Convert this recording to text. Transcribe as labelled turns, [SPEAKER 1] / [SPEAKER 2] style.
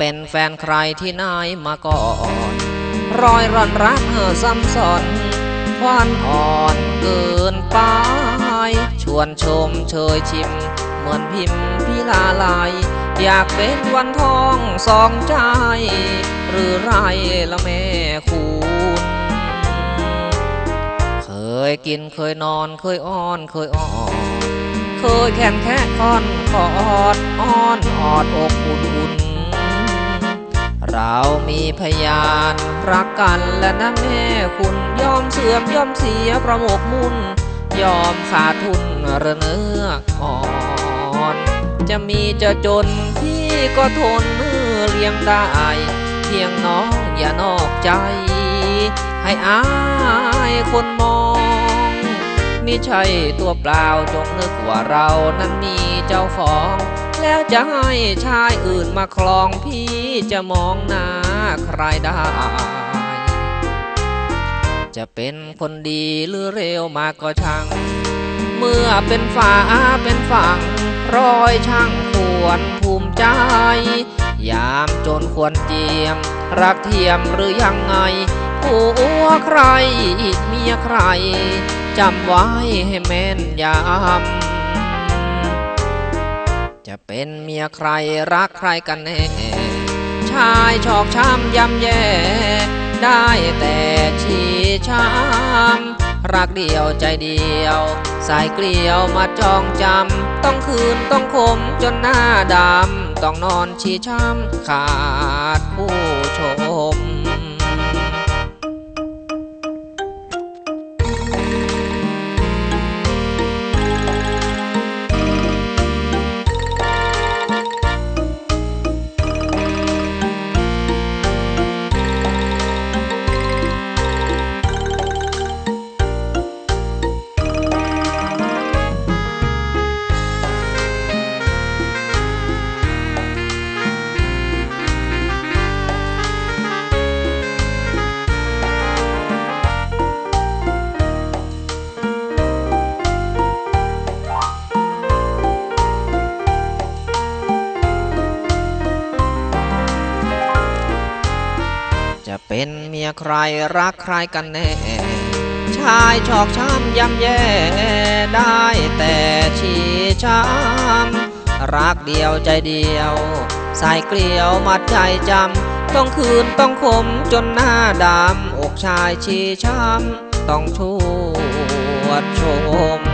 [SPEAKER 1] ป็นแฟนใครที่ไหนมาก่อน รอยร่อนรักเธอซ้ำซ้อนควันอ่อนเกินไป ชวนชมเชยชิม เหมือนพิมพ์พิลาลายอยากเป็นวันทองสองใจ หรือไรละแม่คุณ เคยกินเคยนอนเคยอ้อนเคยอ่อนเคยแค่นแค่คอนกอดอ้อนออดอกอุ่นอุ่น เรามีพยาน รักกันและนะแม่คุณยอมเสื่อมยอมเสียประโมกมุ่น ยอมขาดทุนระเนื้ออ่อน จะมีจะจนพี่ก็ทนเมื่อเลี้ยงได้ เพียงน้องอย่านอกใจ ให้อายคนมองมิใช่ตัวเปล่าจงนึกว่าเรานั้นมีเจ้าของ แล้วจะให้ชายอื่นมาคลองพี่จะมองหน้าใครได้ จะเป็นคนดีหรือเร็วมากก็ช่าง เมื่อเป็นฝาเป็นฝั่งรอยช่างควรภูมิใจ ยามจนควรเจียม รักเทียมหรือยังไงผัวใครเมียใครจำไว้ให้แม่นยำ จะเป็นเมียใครรักใครกันแน่ ชายชอกช้ำย่ำแย่ ได้แต่ชี้ช้ำรักเดียวใจเดียว สายเกลียวมาจองจำ ต้องคืนต้องคมจนหน้าดำ ต้องนอนชี้ช้ำขาดผู้ จะเป็นเมียใครรักใครกันแน่ ชายชอกช้ำย่ำแย่ ได้แต่ชี้ช้ำรักเดียวใจเดียว สายเกลียวมัดใจจำ ต้องคืนต้องคมจนหน้าดำ อกชายชี้ช้ำ ต้องชวดชม